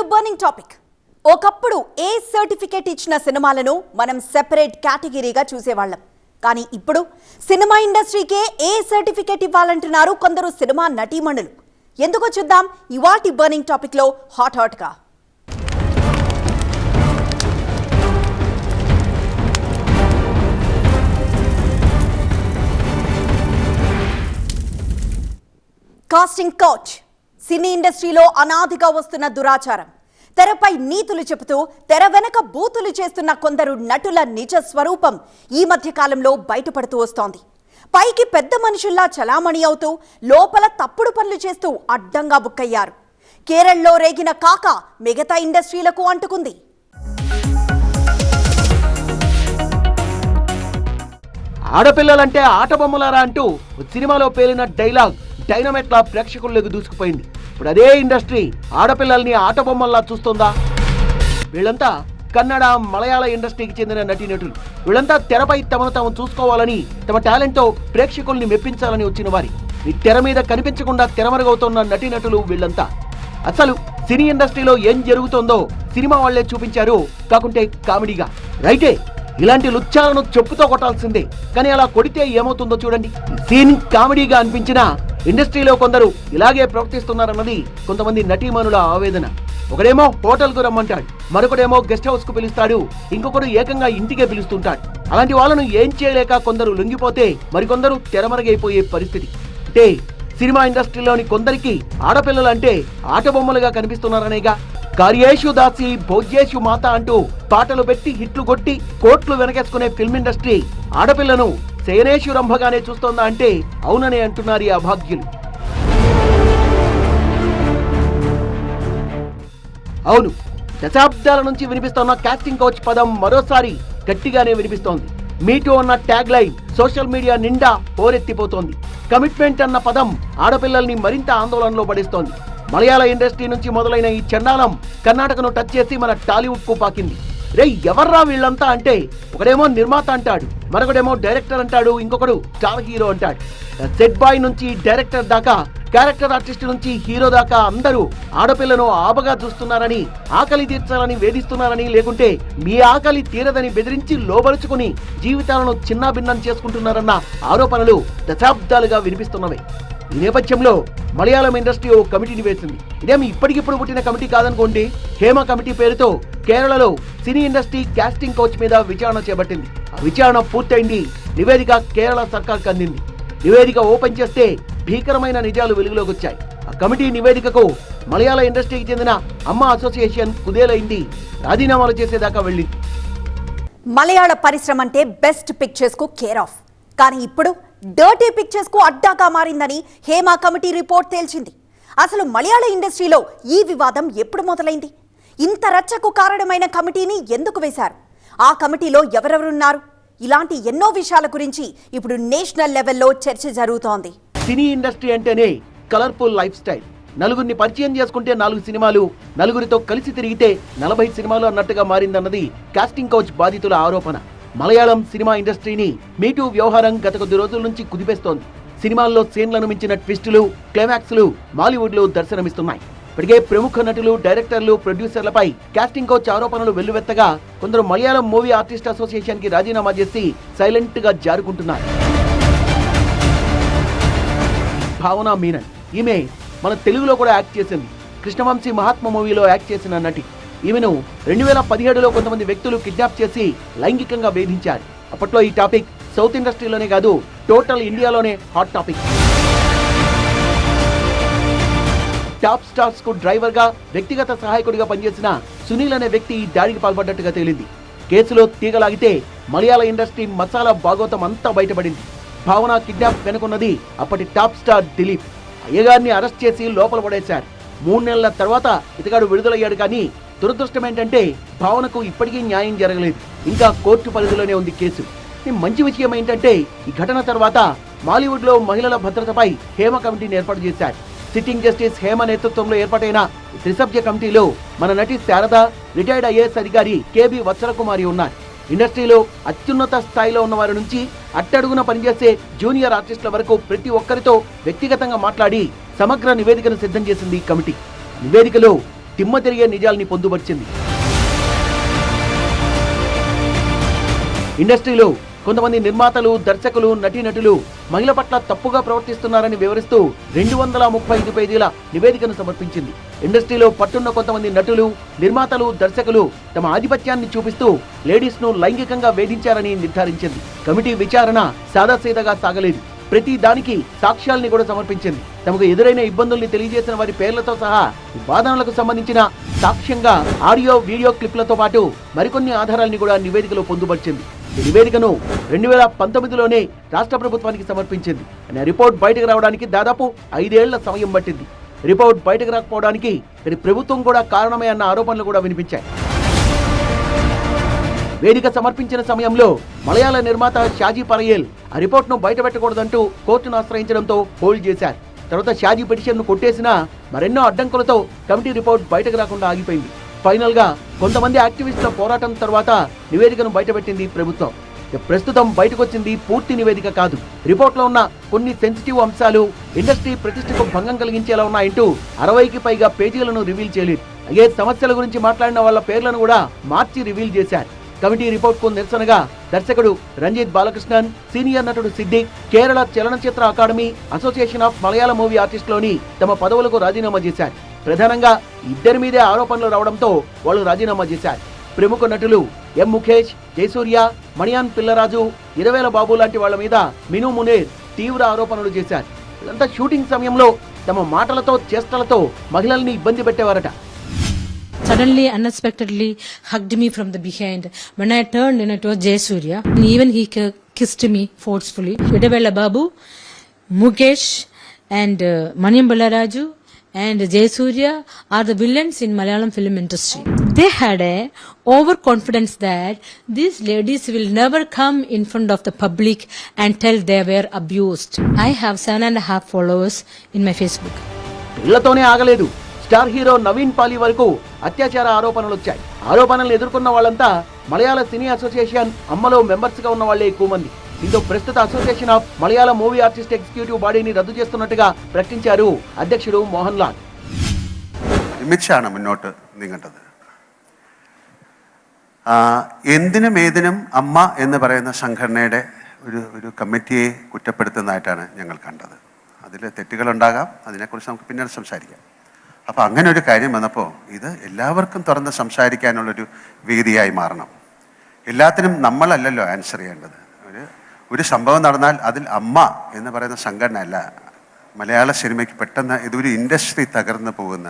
To burning topic ఒకప్పుడు ఏ certificate ఇచ్చిన సినిమాలను మనం సెపరేట్ కేటగిరీగా చూసేవాళ్ళం. కానీ ఇప్పుడు సినిమా ఇండస్ట్రీకే ఏ సర్టిఫికేట్ ఇవ్వాలంటున్నారు కొందరు సినిమా నటీమణులు. ఎందుకో చూద్దాం ఇవాటి బర్నింగ్ టాపిక్లో హాట్ హాట్గా కాస్టింగ్ కౌచ్ సినీ ఇండస్ట్రీలో అనాదిగా వస్తున్న దురాచారం. తెరపై నీతులు చెబుతూ తెర వెనక బూతులు చేస్తున్న కొందరు నటుల నిజ స్వరూపం ఈ మధ్య కాలంలో బయటపడుతూ వస్తోంది. పైకి పెద్ద మనుషుల్లా చలామణి అవుతూ లోపల తప్పుడు పనులు చేస్తూ అడ్డంగా బుక్కయ్యారు. కేరళలో రేగిన కాక మిగతా ఇండస్ట్రీలకు అంటుకుంది. ఆడపిల్లలంటే ఆట బొమ్మలారా అంటూ సినిమాలో పేలిన డైలాగ్ డైనమైట్ లా ప్రేక్షకుల్లోకి దూసుకుపోయింది. ఇప్పుడు అదే ఇండస్ట్రీ. ఆడపిల్లల్ని ఆట బొమ్మల్లా చూస్తుందా? వీళ్ళంతా కన్నడ మలయాళ ఇండస్ట్రీకి చెందిన నటీనటులు. వీళ్ళంతా తెరపై తమను తాము చూసుకోవాలని తమ టాలెంట్తో ప్రేక్షకుల్ని మెప్పించాలని వచ్చిన వారి. ఈ తెర మీద కనిపించకుండా తెరమరుగవుతున్న నటీనటులు వీళ్ళంతా. అసలు సినీ ఇండస్ట్రీలో ఏం జరుగుతోందో సినిమా వాళ్ళే చూపించారు కాకుంటే కామెడీగా. రైటే ఇలాంటి లుచ్చాలను చెప్పుతో కొట్టాల్సిందే. కానీ అలా కొడితే ఏమవుతుందో చూడండి. సీన్ కామెడీగా అనిపించినా ఇండస్ట్రీలో కొందరు ఇలాగే ప్రవర్తిస్తున్నారన్నది కొంతమంది నటీమణుల ఆవేదన. ఒకడేమో హోటల్కు రమ్మంటాడు మరొకడేమో గెస్ట్ హౌస్కు పిలుస్తాడు ఇంకొకడు ఏకంగా ఇంటికే పిలుస్తుంటాడు. అలాంటి వాళ్ళను ఏం చేయలేక కొందరు లొంగిపోతే మరికొందరు తెరమరుగైపోయే పరిస్థితి. అంటే సినిమా ఇండస్ట్రీలోని కొందరికి ఆడపిల్లలు అంటే ఆట బొమ్మలుగా కనిపిస్తున్నారనేగా. కార్యేషు దాసి భోజ్యేషు మాత అంటూ పాటలు పెట్టి హిట్లు కొట్టి కోట్లు వెనకేసుకునే ఫిల్మ్ ఇండస్ట్రీ ఆడపిల్లను శయనేషు చూస్తోందా అంటే అవుననే అంటున్నారు ఈ అభాగ్యులు. అవును దశాబ్దాల నుంచి వినిపిస్తున్న కాస్టింగ్ కౌచ్ పదం మరోసారి గట్టిగానే వినిపిస్తోంది. మీటూ అన్న ట్యాగ్ లైన్ సోషల్ మీడియా నిండా పోరెత్తిపోతోంది. కమిట్మెంట్ అన్న పదం ఆడపిల్లల్ని మరింత ఆందోళనలో పడిస్తోంది. మలయాళ ఇండస్ట్రీ నుంచి మొదలైన ఈ చండాలం కర్ణాటకను టచ్ చేసి మన టాలీవుడ్కు పాకింది. రే ఎవర్రా వీళ్ళంతా అంటే? ఒకడేమో నిర్మాత అంటాడు మరొకడేమో డైరెక్టర్ అంటాడు ఇంకొకడు స్టార్ హీరో అంటాడు. సెట్ బాయ్ నుంచి డైరెక్టర్ దాకా క్యారెక్టర్ ఆర్టిస్ట్ నుంచి హీరో దాకా అందరూ ఆడపిల్లను ఆబగా చూస్తున్నారని ఆకలి తీర్చాలని వేధిస్తున్నారని లేకుంటే మీ ఆకలి తీరదని బెదిరించి లోబరుచుకుని జీవితాలను చిన్నాభిన్నం చేసుకుంటున్నారన్న ఆరోపణలు దశాబ్దాలుగా వినిపిస్తున్నవి. ఈ నేపథ్యంలో మలయాళం ఇండస్ట్రీ ఓ కమిటీని వేసింది. ఇదేమి ఇప్పటికిప్పుడు పుట్టిన కమిటీ కాదనుకోండి హేమ కమిటీ పేరుతో కేరళలో సినీ ఇండస్ట్రీ కాస్టింగ్ కోచ్ మీద విచారణ చేపట్టింది. ఆ విచారణ పూర్తయింది నివేదిక కేరళ సర్కార్కి అందింది. నివేదిక ఓపెన్ చేస్తే భీకరమైన నిజాలు వెలుగులోకి వచ్చాయి. ఆ కమిటీ నివేదికకు మలయాళ ఇండస్ట్రీకి చెందిన అమ్మ అసోసియేషన్ కుదేలైంది రాజీనామాలు చేసేదాకా వెళ్ళింది. మలయాళ పరిశ్రమ అంటే బెస్ట్ పిక్చర్స్కు కేర్ ఆఫ్. కానీ ఇప్పుడు డర్టీ పిక్చర్స్కు అడ్డాగా మారిందని హేమా కమిటీ రిపోర్ట్ తేల్చింది. అసలు మలయాళ ఇండస్ట్రీలో ఈ వివాదం ఎప్పుడు మొదలైంది? ఇంత రచ్చకు కారణమైన కమిటీని ఎందుకు వేశారు? ఆ కమిటీలో ఎవరెవరున్నారు? ఇలాంటి ఎన్నో విషయాల గురించి ఇప్పుడు నేషనల్ లెవెల్లో చర్చ జరుగుతోంది. సినీ ఇండస్ట్రీ అంటేనే కలర్ఫుల్ లైఫ్ స్టైల్. నలుగురిని పరిచయం చేసుకుంటే నాలుగు సినిమాలు నలుగురితో కలిసి తిరిగితే నలభై సినిమాలు అన్నట్టుగా మారిందన్నది కాస్టింగ్ కౌచ్ బాధితుల ఆరోపణ. మలయాళం సినిమా ఇండస్ట్రీని మీటూ వ్యవహారం గత కొద్ది రోజుల నుంచి కుదిపేస్తోంది. సినిమాల్లో సీన్లను మించిన ట్విస్టులు క్లైమాక్స్లు మాలీవుడ్లో దర్శనమిస్తున్నాయి. ఇప్పటికే ప్రముఖ నటులు డైరెక్టర్లు ప్రొడ్యూసర్లపై కాస్టింగ్ కోచ్ ఆరోపణలు వెల్లువెత్తగా కొందరు మలయాళం మూవీ ఆర్టిస్ట్ అసోసియేషన్కి రాజీనామా చేసి సైలెంట్గా జారుకుంటున్నారు. భావన మీనన్ ఈమె మన తెలుగులో కూడా యాక్ట్ చేసింది. కృష్ణవంశీ మహాత్మ మూవీలో యాక్ట్ చేసిన నటి. ఈమెను రెండు వేల పదిహేడులో కొంతమంది వ్యక్తులు కిడ్నాప్ చేసి లైంగికంగా వేధించారు. అప్పట్లో ఈ టాపిక్ సౌత్ ఇండస్ట్రీలోనే కాదు టోటల్ ఇండియాలోనే హాట్ టాపిక్. టాప్ స్టార్స్కు డ్రైవర్గా వ్యక్తిగత సహాయకుడిగా పనిచేసిన సునీల్ అనే వ్యక్తి ఈ దాడికి పాల్పడ్డట్టుగా తేలింది. కేసులో తీగలాగితే మలయాళ ఇండస్ట్రీ మసాలా భాగోతం అంతా బయటపడింది. భావన కిడ్నాప్ వెనుకున్నది అప్పటి టాప్ స్టార్ దిలీప్. అయ్యగారిని అరెస్ట్ చేసి లోపల పడేశారు. మూడు నెలల తర్వాత ఇతగాడు విడుదలయ్యాడు కానీ దురదృష్టం ఏంటంటే భావనకు ఇప్పటికీ న్యాయం జరగలేదు. ఇంకా కోర్టు పరిధిలోనే ఉంది కేసు. ఈ మంచి విషయం ఏంటంటే ఈ ఘటన తర్వాత మాలీవుడ్లో మహిళల భద్రతపై హేమ కమిటీని ఏర్పాటు చేశారు. సిట్టింగ్ జస్టిస్ హేమ నేతృత్వంలో ఏర్పాటైన త్రిసభ్య కమిటీలో మన నటి శారద రిటైర్డ్ ఐఏఎస్ అధికారి కేబి వత్సలకుమారి ఉన్నారు. ఇండస్ట్రీలో అత్యున్నత స్థాయిలో ఉన్న వారి నుంచి అట్టడుగున పనిచేసే జూనియర్ ఆర్టిస్టుల వరకు ప్రతి ఒక్కరితో వ్యక్తిగతంగా మాట్లాడి సమగ్ర నివేదికను సిద్ధం చేసింది ఈ కమిటీ. నివేదికలో తిమ్మ తిరిగే నిజాల్ని పొందుపరిచింది. ఇండస్ట్రీలో కొంతమంది నిర్మాతలు దర్శకులు నటీనటులు మహిళ పట్ల తప్పుగా ప్రవర్తిస్తున్నారని వివరిస్తూ రెండు వందల ముప్పై ఐదు పేజీల నివేదికను సమర్పించింది. ఇండస్ట్రీలో పట్టున్న కొంతమంది నటులు నిర్మాతలు దర్శకులు తమ ఆధిపత్యాన్ని చూపిస్తూ లేడీస్ను లైంగికంగా వేధించారని నిర్ధారించింది. కమిటీ విచారణ సాదాసీదగా సాగలేదు. ప్రతి దానికి సాక్ష్యాల్ని కూడా సమర్పించింది. తమకు ఎదురైన ఇబ్బందుల్ని తెలియజేసిన వారి పేర్లతో సహా వాదనలకు సంబంధించిన సాక్ష్యంగా ఆడియో వీడియో క్లిప్లతో పాటు మరికొన్ని ఆధారాల్ని కూడా నివేదికలో పొందుపరిచింది. ఈ నివేదికను రెండు వేల పంతొమ్మిదిలోనే రాష్ట్ర ప్రభుత్వానికి సమర్పించింది. అనే రిపోర్ట్ బయటకు రావడానికి దాదాపు ఐదేళ్ళ సమయం పట్టింది. రిపోర్ట్ బయటకు రాకపోవడానికి ఇది ప్రభుత్వం కూడా కారణమే అన్న ఆరోపణలు కూడా వినిపించాయి. వేదిక సమర్పించిన సమయంలో మలయాళ నిర్మాత షాజీ పరయేల్ ఆ రిపోర్ట్ను బయటపెట్టకూడదంటూ కోర్టును ఆశ్రయించడంతో హోల్డ్ చేశారు. తర్వాత షాజీ పిటిషన్ను కొట్టేసినా మరెన్నో అడ్డంకులతో కమిటీ రిపోర్ట్ బయటకు రాకుండా ఆగిపోయింది. ఫైనల్గా కొంతమంది యాక్టివిస్టుల పోరాటం తర్వాత నివేదికను బయటపెట్టింది ప్రభుత్వం. ప్రస్తుతం బయటకొచ్చింది పూర్తి నివేదిక కాదు. రిపోర్ట్లో ఉన్న కొన్ని సెన్సిటివ్ అంశాలు ఇండస్ట్రీ ప్రతిష్టకు భంగం కలిగించేలా ఉన్నాయంటూ అరవైకి పైగా పేజీలను రివీల్ చేయలేదు. అయ్యే సమస్యల గురించి మాట్లాడిన వాళ్ళ పేర్లను కూడా మార్చి రివీల్ చేశారు. కమిటీ రిపోర్ట్కు నిరసనగా దర్శకుడు రంజిత్ బాలకృష్ణన్ సీనియర్ నటుడు సిద్దిక్ కేరళ చలనచిత్ర academy association of Malayala movie ఆర్టిస్టులోని తమ పదవులకు రాజీనామా చేశారు. ప్రధానంగా ఇద్దరి మీదే ఆరోపణలు రావడంతో వాళ్ళు రాజీనామా చేశారు. ప్రముఖ నటులు ఎం ముఖేష్ జయసూర్య మణియాన్ పిల్లరాజు ఇరవేల బాబు లాంటి వాళ్ళ మీద మిను మునేర్ తీవ్ర ఆరోపణలు చేశారు. వీళ్ళంతా షూటింగ్ సమయంలో తమ మాటలతో చేష్టలతో మహిళల్ని ఇబ్బంది పెట్టేవారట. suddenly unexpectedly hugged me from the behind when i turned and it was jay surya and even he ki- kissed me forcefully vidavella babu mukesh and uh, maniam ballaraju and jay surya are the villains in malayalam film industry they had a overconfidence that these ladies will never come in front of the public and tell they were abused i have seven and a half followers in my facebook పిల్లతోనే ఆగలేదు star hero Nivin Pauly వరకు అత్యాచార ఆరోపణలు వచ్చాయి ఆరోపణలు ఎదుర్కొన్న వాళ్ళంతా మలయాళ సినీ association అమ్మలో members గా ఉన్న వాళ్ళే ఎక్కువ మంది దీంతో ప్రస్తుత association of Malayalam movie artist executive బాడీని రద్దు చేస్తున్నట్టుగా ప్రకటించారు అధ్యక్షుడు మోహన్ లాల్ ഒരുമിച്ചാണ് മുന്നോട്ട് നീങ്ങേണ്ടത് ആ, എന്തിനും ഏതിനും അമ്മ എന്ന് പറയുന്ന സംഘടനയുടെ ഒരു ഒരു കമ്മിറ്റിയെ കുറ്റപ്പെടുത്തുന്നതായിട്ടാണ് ഞങ്ങൾ കണ്ടത് അതിൽ തെറ്റുകളുണ്ടാകാം അതിനെക്കുറിച്ച് നമുക്ക് പിന്നീട് സംസാരിക്കാം അപ്പോൾ അങ്ങനെ ഒരു കാര്യം വന്നപ്പോൾ ഇത് എല്ലാവർക്കും തുറന്ന് സംസാരിക്കാനുള്ളൊരു വേദിയായി മാറണം. എല്ലാത്തിനും നമ്മളല്ലല്ലോ ആൻസർ ചെയ്യേണ്ടത്. ഒരു ഒരു സംഭവം നടന്നാൽ അതിൽ അമ്മ എന്ന് പറയുന്ന സംഘടന അല്ല മലയാള സിനിമയ്ക്ക് പെട്ടെന്ന് ഇതൊരു ഇൻഡസ്ട്രി തകർന്നു പോകുന്ന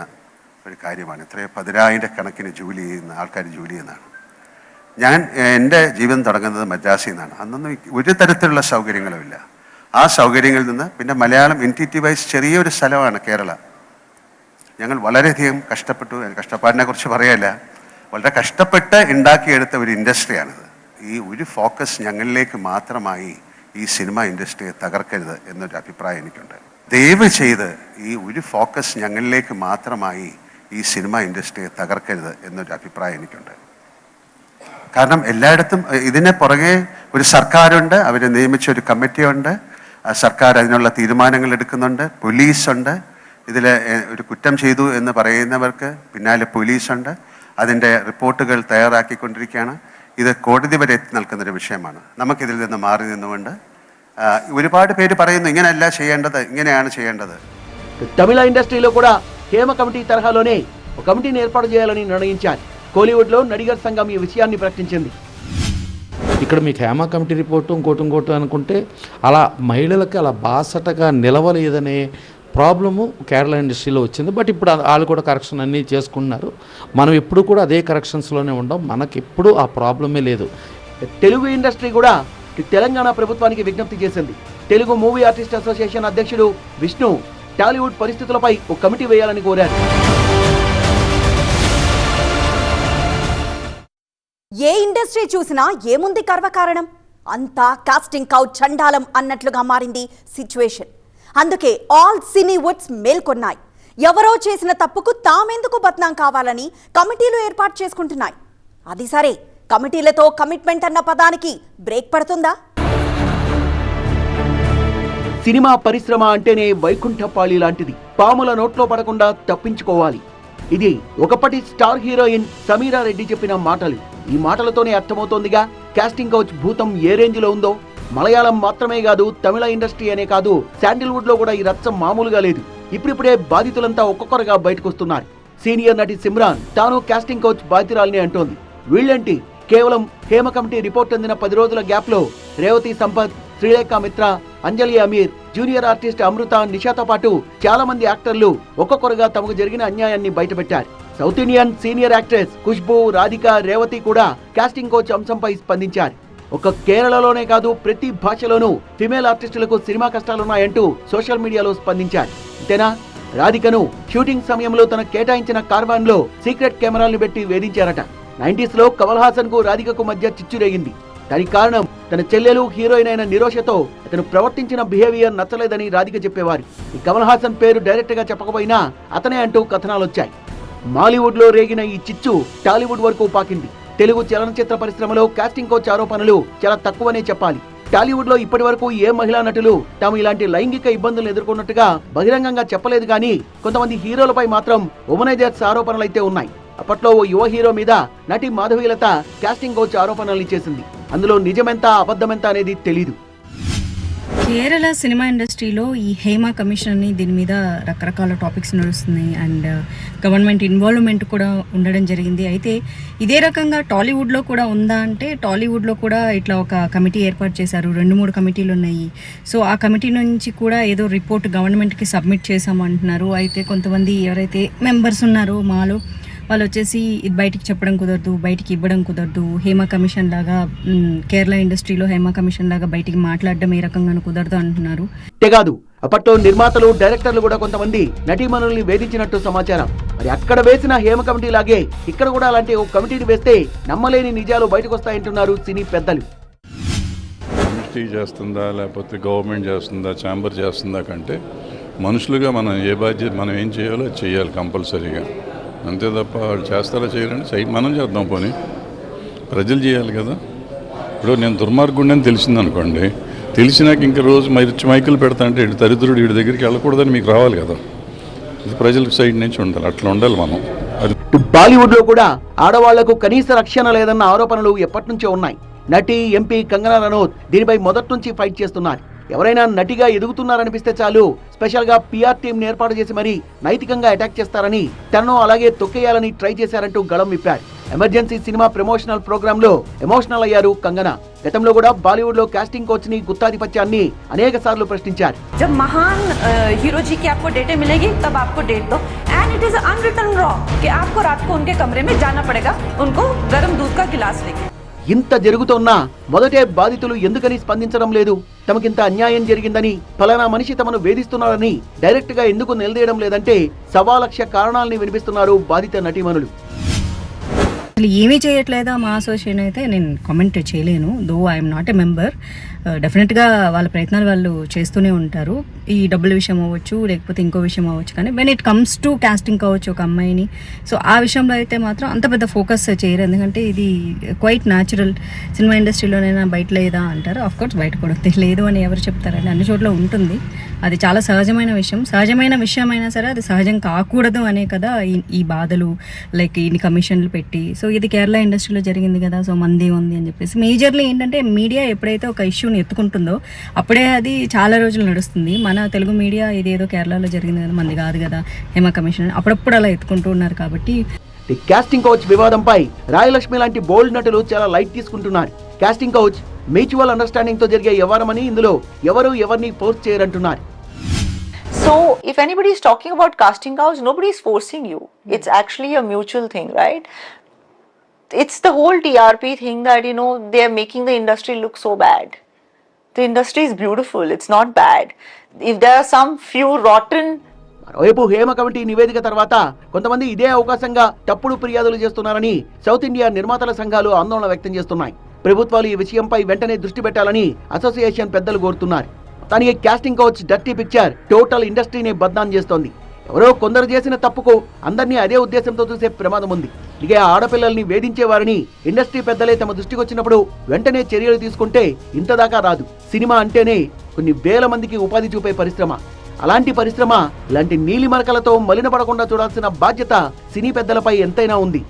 ഒരു കാര്യമാണ്. ഇത്രയും പതിനായിരക്കണക്കിന് ജോലി ചെയ്യുന്ന ആൾക്കാർ ജോലി ചെയ്യുന്നതാണ്. ഞാൻ എന്റെ ജീവിതം തുടങ്ങുന്നത് മദ്രാസിൽ നിന്നാണ്. അന്നൊന്നും ഒരു തരത്തിലുള്ള സൗകര്യങ്ങളുമില്ല ആ സൗകര്യങ്ങളിൽ നിന്ന് പിന്നെ Malayalam N T T wise ചെറിയൊരു സ്ഥലമാണ് കേരള. ഞങ്ങൾ വളരെയധികം കഷ്ടപ്പെട്ടു. കഷ്ടപ്പാടിനെ കുറിച്ച് പറയല്ല. വളരെ കഷ്ടപ്പെട്ട് ഉണ്ടാക്കിയെടുത്ത ഒരു ഇൻഡസ്ട്രിയാണിത്. ഈ ഒരു ഫോക്കസ് ഞങ്ങളിലേക്ക് മാത്രമായി ഈ സിനിമ ഇൻഡസ്ട്രിയെ തകർക്കരുത് എന്നൊരു അഭിപ്രായം എനിക്കുണ്ട്. ദയവ് ചെയ്ത് ഈ ഒരു ഫോക്കസ് ഞങ്ങളിലേക്ക് മാത്രമായി ഈ സിനിമ ഇൻഡസ്ട്രിയെ തകർക്കരുത് എന്നൊരു അഭിപ്രായം എനിക്കുണ്ട്. കാരണം എല്ലായിടത്തും ഇതിനെ പുറകെ ഒരു സർക്കാരുണ്ട് അവരെ നിയമിച്ച ഒരു കമ്മിറ്റിയുണ്ട്. സർക്കാർ അതിനുള്ള തീരുമാനങ്ങൾ എടുക്കുന്നുണ്ട്. പോലീസുണ്ട്. ഇതിൽ ഒരു കുറ്റം ചെയ്തു എന്ന് പറയുന്നവർക്ക് പിന്നാലെ പോലീസുണ്ട് അതിൻ്റെ റിപ്പോർട്ടുകൾ തയ്യാറാക്കിക്കൊണ്ടിരിക്കുകയാണ് ഇത് കോടതി വരെ എത്തി നിൽക്കുന്നൊരു വിഷയമാണ് നമുക്കിതിൽ നിന്ന് മാറി നിന്നുകൊണ്ട് ആ, ഒരുപാട് പേര് പറയുന്നു ഇങ്ങനെയല്ല ചെയ്യേണ്ടത് ഇങ്ങനെയാണ് ചെയ്യേണ്ടത് తమిళ ఇండస్ట్రీలో కూడా హేమ కమిటీ తరహాలోనే ఒక కమిటీని ఏర్పాటు చేయాలని నిర్ణయించారు కోలీవుడ్ లో నడిగర్ సంఘం ఈ విషయాన్ని ప్రకటించింది ఇక్కడ మీకు హేమ కమిటీ రిపోర్టు ఇంకోటి ఇంకోటి అనుకుంటే అలా మహిళలకి అలా బాసటగా నిలవలేదనే ప్రాబ్లము కేరళ ఇండస్ట్రీలో వచ్చింది బట్ ఇప్పుడు వాళ్ళు కూడా కరెక్షన్ అన్నీ చేసుకుంటున్నారు. మనం ఎప్పుడు కూడా అదే కరెక్షన్స్లోనే ఉండం మనకి ఎప్పుడు ఆ ప్రాబ్లమే లేదు. తెలుగు ఇండస్ట్రీ కూడా తెలంగాణ ప్రభుత్వానికి విజ్ఞప్తి చేసింది. తెలుగు మూవీ ఆర్టిస్ట్ అసోసియేషన్ అధ్యక్షుడు విష్ణు టాలీవుడ్ పరిస్థితులపై ఒక కమిటీ వేయాలని కోరారు. ఏ ఇండస్ట్రీ చూసినా ఏముంది గర్వకారణం అంతా కాస్టింగ్ కౌ చండాలం అన్నట్లుగా మారింది సిచ్యువేషన్ అందుకే ఆల్ సినీవుడ్స్ మేల్కొన్నాయి. ఎవరో చేసిన తప్పుకు తామెందుకు బద్నాం కావాలని కమిటీలు ఏర్పాటు చేసుకుంటున్నాయి. అది సరే కమిటీలతో కమిట్మెంట్ అన్న పదానికి బ్రేక్ పడుతుందా? సినిమా పరిశ్రమ అంటేనే వైకుంఠపాళి లాంటిది. పాముల నోట్లో పడకుండా తప్పించుకోవాలి. ఇది ఒకప్పటి స్టార్ హీరోయిన్ సమీరా రెడ్డి చెప్పిన మాటలు. ఈ మాటలతోనే అర్థమవుతోందిగా. కాస్టింగ్ కౌచ్ భూతం ఏ రేంజ్లో ఉందో? మలయాళం మాత్రమే కాదు తమిళ ఇండస్ట్రీ అనే కాదు శాండిల్వుడ్లో కూడా ఈ రచ్చ మామూలుగా లేదు. ఇప్పుడిప్పుడే బాధితులంతా ఒక్కొక్కరుగా బయటకొస్తున్నారు. సీనియర్ నటి సిమ్రాన్ తాను కాస్టింగ్ కోచ్ బాధితురాలని అంటోంది. వీళ్ళేంటి? కేవలం హేమ కమిటీ రిపోర్ట్ అందిన పది రోజుల గ్యాప్లో రేవతి సంపత్ శ్రీలేఖ మిత్ర అంజలి అమీర్ జూనియర్ ఆర్టిస్ట్ అమృత నిషాతో పాటు చాలా మంది యాక్టర్లు ఒక్కొక్కరుగా తమకు జరిగిన అన్యాయాన్ని బయటపెట్టారు. South Indian senior actress Khushbu Radhika Revathi కూడా కాస్టింగ్ కోచ్ అంశంపై స్పందించారు. ఒక కేరళలోనే కాదు ప్రతి భాషలోనూ ఫిమేల్ ఆర్టిస్టులకు సినిమా కష్టాలున్నాయంటూ సోషల్ మీడియాలో స్పందించారు. అంతేనా? రాధికను షూటింగ్ సమయంలో తన కేటాయించిన కార్వాన్లో సీక్రెట్ కెమెరాలను పెట్టి వేధించారట. నైన్టీస్లో కమల్ హాసన్కు రాధికకు మధ్య చిచ్చురేగింది. దానికి కారణం తన చెల్లెలు హీరోయిన్ అయిన నిరోషతో అతను ప్రవర్తించిన బిహేవియర్ నచ్చలేదని రాధిక చెప్పేవారు. ఈ కమల్ హాసన్ పేరు డైరెక్ట్గా చెప్పకపోయినా అతనే అంటూ కథనాలొచ్చాయి. మాలీవుడ్లో రేగిన ఈ చిచ్చు టాలీవుడ్ వరకు పాకింది. తెలుగు చలనచిత్ర పరిశ్రమలో కాస్టింగ్ కోచ్ ఆరోపణలు చాలా తక్కువనే చెప్పాలి. టాలీవుడ్లో ఇప్పటి వరకు ఏ మహిళా నటులు తాము ఇలాంటి లైంగిక ఇబ్బందులు ఎదుర్కొన్నట్టుగా బహిరంగంగా చెప్పలేదు కానీ కొంతమంది హీరోలపై మాత్రం ఉమనైజర్స్ ఆరోపణలైతే ఉన్నాయి. అప్పట్లో ఓ యువ హీరో మీద నటి మాధవీలత కాస్టింగ్ కోచ్ ఆరోపణలు చేసింది అందులో నిజమెంత అబద్ధమెంత అనేది తెలీదు. కేరళ సినిమా ఇండస్ట్రీలో ఈ హేమ కమిషన్ దీని మీద రకరకాల టాపిక్స్ నడుస్తున్నాయి అండ్ uh, గవర్నమెంట్ ఇన్వాల్వ్మెంట్ కూడా ఉండడం జరిగింది. అయితే ఇదే రకంగా టాలీవుడ్లో కూడా ఉందా అంటే టాలీవుడ్లో కూడా ఇట్లా ఒక కమిటీ ఏర్పాటు చేశారు. రెండు మూడు కమిటీలు ఉన్నాయి. సో ఆ కమిటీ నుంచి కూడా ఏదో రిపోర్ట్ గవర్నమెంట్కి సబ్మిట్ చేసామంటున్నారు అయితే కొంతమంది ఎవరైతే మెంబర్స్ ఉన్నారో మాలో వాళ్ళు వచ్చేసి ఇది బయటికి చెప్పడం కుదరదు బయటికి ఇవ్వడం కుదరదు. హేమ కమిషన్ లాగా కేరళ ఇండస్ట్రీలో హేమ కమిషన్ లాగా బయటికి మాట్లాడడం ఏ రకంగానూ కుదరదు అంటున్నారు. అంతేకాదు అప్పట్లో నిర్మాతలు డైరెక్టర్లు కూడా కొంతమంది నటీమణుల్ని వేధించినట్టు సమాచారం. మరి అక్కడ వేసిన హేమ కమిటీ లాగే ఇక్కడ కూడా అలాంటి ఒక కమిటీని వేస్తే నమ్మలేని నిజాలు బయటకు వస్తాయంటున్నారు సినీ పెద్దలు. చేస్తుందా లేకపోతే గవర్నమెంట్ చేస్తుందా ఛాంబర్ చేస్తుందా కంటే మనుషులుగా మనం ఏ బాధ్యత మనం ఏం చేయాలో చేయాలి కంపల్సరీగా. అంతే తప్ప వాళ్ళు చేస్తారా చేయాలని సై మనం చేద్దాం పోనీ. ప్రజలు చేయాలి కదా. ఇప్పుడు నేను దుర్మార్గుండని అని తెలిసిందనుకోండి. తెలిసినాక ఇంకా రోజు మైచి మైకులు పెడతా అంటే ఇటు దరిద్రుడు వీడి దగ్గరికి వెళ్ళకూడదని మీకు రావాలి కదా. ఇది ప్రజల సైడ్ నుంచి ఉండాలి. అట్లా ఉండాలి మనం. అది బాలీవుడ్లో కూడా ఆడవాళ్ళకు కనీస రక్షణ లేదన్న ఆరోపణలు ఎప్పటి నుంచో ఉన్నాయి. నటి ఎంపీ కంగనా రనౌత్ దీనిపై మొదటి నుంచి ఫైట్ చేస్తున్నారు. ఎవరైనా నటిగా ఎదుగుతున్నారనిపిస్తే చాలు స్పెషల్ గా పిఆర్ టీం ఏర్పాటు చేసి మరీ నైతికంగా అటాక్ చేస్తారని తనను అలాగే తొక్కేయాలని ట్రై చేశారంటూ గళం విప్పారు ఎమర్జెన్సీ సినిమా ప్రమోషనల్ ప్రోగ్రామ్ లో ఎమోషనల్ అయ్యారు కంగనా గతంలో కూడా బాలీవుడ్ లో కాస్టింగ్ కోచ్ ని గుత్తాధిపత్యాన్ని అనేక సార్లు ప్రశ్నించారు जब महान अ, हीरो जी की आपको डेटें मिलेगी तब आपको डेट दो and it is unwritten raw कि आपको रात को उनके कमरे में जाना पड़ेगा उनको गर्म दूध का गिलास लेके ఇంత జరుగుతున్నా మొదటే బాధితులు ఎందుకని స్పందించడం లేదు? తమకింత అన్యాయం జరిగిందని ఫలానా మనిషి తమను వేధిస్తున్నారని డైరెక్ట్గా ఎందుకు నిలదీయడం లేదంటే సవాలక్ష్య కారణాలని వినిపిస్తున్నారు బాధిత నటీమణులు. అసలు ఏమీ చేయట్లేదా మా అసోసియేషన్ అయితే నేను కామెంట్ చేయలేను though I'm not a member డెఫినెట్గా వాళ్ళ ప్రయత్నాలు వాళ్ళు చేస్తూనే ఉంటారు. ఈ డబ్బుల విషయం అవ్వచ్చు లేకపోతే ఇంకో విషయం అవ్వచ్చు కానీ when it comes to casting కావచ్చు ఒక అమ్మాయిని సో ఆ విషయంలో అయితే మాత్రం అంత పెద్ద ఫోకస్ చేయరు. ఎందుకంటే ఇది క్వైట్ న్యాచురల్ సినిమా ఇండస్ట్రీలోనైనా బయట లేదా అంటారు. కోర్స్ బయట కూడా లేదు అని ఎవరు చెప్తారండి. అన్ని చోట్ల ఉంటుంది. అది చాలా సహజమైన విషయం. సహజమైన విషయం అయినా సరే అది సహజం కాకూడదు అనే కదా ఈ- ఈ బాధలు లైక్ ఇన్ని కమిషన్లు పెట్టి. సో ఇది కేరళ ఇండస్ట్రీలో జరిగింది కదా సో మంది ఉంది అని చెప్పేసి. మేజర్లీ ఏంటంటే మీడియా ఎప్పుడైతే ఒక ఇష్యూని ఎత్తుకుంటుందో అప్పుడే అది చాలా రోజులు నడుస్తుంది. మన తెలుగు మీడియా ఇదేదో కేరళలో జరిగింది కదా మంది కాదు కదా హేమ కమిషన్ అప్పుడప్పుడు అలా ఎత్తుకుంటూ ఉన్నారు కాబట్టి. కాస్టింగ్ కౌచ్ వివాదంపై రాయలక్ష్మి లాంటి బోల్డ్ నటులు చాలా లైట్ తీసుకుంటున్నారు. కాస్టింగ్ కౌచ్ మ్యూచువల్ అండర్స్టాండింగ్తో జరిగే వ్యవహారమని ఇందులో ఎవరు ఎవరిని ఫోర్స్ చేయరంటున్నారు. So, if anybody is talking about casting couch, nobody is forcing you. It's actually a mutual thing, right? It's the whole TRP thing that you know they are making the industry look so bad. The industry is beautiful, it's not bad. If there are some few rotten మరోవైపు Hema committee నివేదిక తర్వాత కొంతమంది ఇదే అవకాశంగా తప్పుడు ఫిర్యాదులు చేస్తున్నారని south India నిర్మాతల సంఘాలు ఆందోళన వ్యక్తం చేస్తున్నాయి ప్రభుత్వాలు ఈ విషయంపై వెంటనే దృష్టి పెట్టాలని అసోసియేషన్ పెద్దలు కోరుతున్నారు దానికి casting couch dirty picture total ఇండస్ట్రీని బద్నాం చేస్తోంది ఎవరో కొందరు చేసిన తప్పుకు అందరినీ అదే ఉద్దేశంతో చూసే ప్రమాదం ఉంది. ఇక ఆడపిల్లల్ని వేధించేవారని ఇండస్ట్రీ పెద్దలే తమ దృష్టికి వచ్చినప్పుడు వెంటనే చర్యలు తీసుకుంటే ఇంతదాకా రాదు. సినిమా అంటేనే కొన్ని వేల మందికి ఉపాధి చూపే పరిశ్రమ. అలాంటి పరిశ్రమ ఇలాంటి నీలిమరకలతో మలినపడకుండా చూడాల్సిన బాధ్యత సినీ పెద్దలపై ఎంతైనా ఉంది.